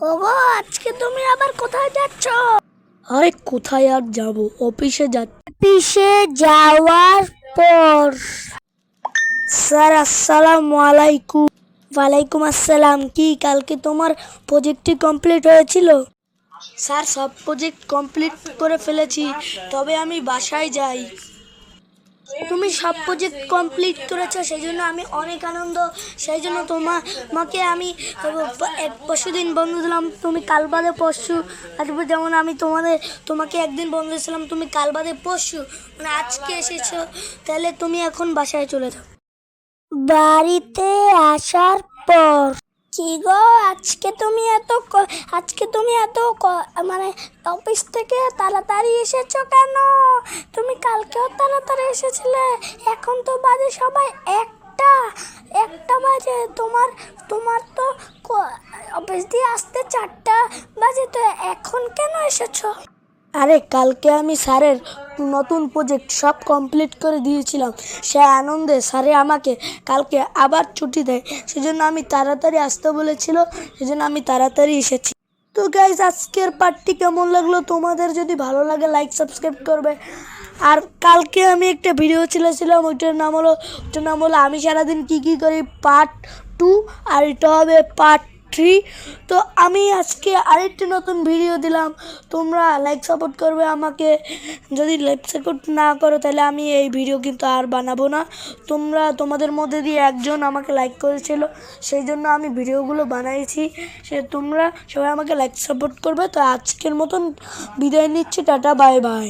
ওগো আজকে তুমি আবার কোথায় যাচ্ছ? আরে কোথায় আর যাব? অফিসে যা অফিসে যাওয়ার পর। স্যার আসসালামু আলাইকুম। ওয়ালাইকুম আসসালাম। কি কালকে তোমার প্রজেক্টটি কমপ্লিট হয়েছিল? স্যার সব প্রজেক্ট কমপ্লিট করে ফেলেছি। তবে আমি বাসায় যাই। তুমি সব প্রজেক্ট কমপ্লিট করেছ সেই জন্য আমি অনেক আনন্দ সেই জন্য তোমা তোমাকে আমি পরশু দিন বন্ধু দিলাম, তুমি কাল বাদে পরশু আসবে যেমন আমি তোমাদের, তোমাকে একদিন বন্ধু দিয়েছিলাম, তুমি কাল বাদে পরশু মানে আজকে এসেছ, তাহলে তুমি এখন বাসায় চলে যাও। বাড়িতে আসার পর কি গো? আজকে তুমি এত আজকে তুমি এত মানে অফিস থেকে তাড়াতাড়ি এসেছ কেন? তুমি কালকেও তাড়াতাড়ি এসেছিলে, এখন তো বাজে সবাই একটা একটা বাজে। তোমার তোমার তো অফিস দিয়ে আসতে চারটা বাজে, তো এখন কেন এসেছ? আরে কালকে আমি স্যারের নতুন প্রজেক্ট সব কমপ্লিট করে দিয়েছিলাম। সে আনন্দে স্যারে আমাকে কালকে আবার ছুটি দেয়। সেজন্য আমি তাড়াতাড়ি আসতে বলেছিল, সেজন্য আমি তাড়াতাড়ি এসেছি। তো গাইজ আজকের পার্টটি কেমন লাগল? তোমাদের যদি ভালো লাগে লাইক সাবস্ক্রাইব করবে। আর কালকে আমি একটা ভিডিও ছেড়েছিলাম, ওইটার নাম হলো, ওইটার নাম হলো, আমি সারাদিন কী কী করি? পার্ট টু আর এটা হবে পার্ট থ্রি তো আমি আজকে আরেকটি নতুন ভিডিও দিলাম। তোমরা লাইক সাপোর্ট করবে আমাকে। যদি লাইক সাপোর্ট না করো, তাহলে আমি এই ভিডিও কিন্তু আর বানাবো না। তোমরা তোমাদের মধ্যে দিয়ে একজন আমাকে লাইক করেছিল। সেই জন্য আমি ভিডিওগুলো বানাইছি। সে তোমরা সবাই আমাকে লাইক সাপোর্ট করবে। তো আজকের মতন বিদায় নিচ্ছি। Tata bye bye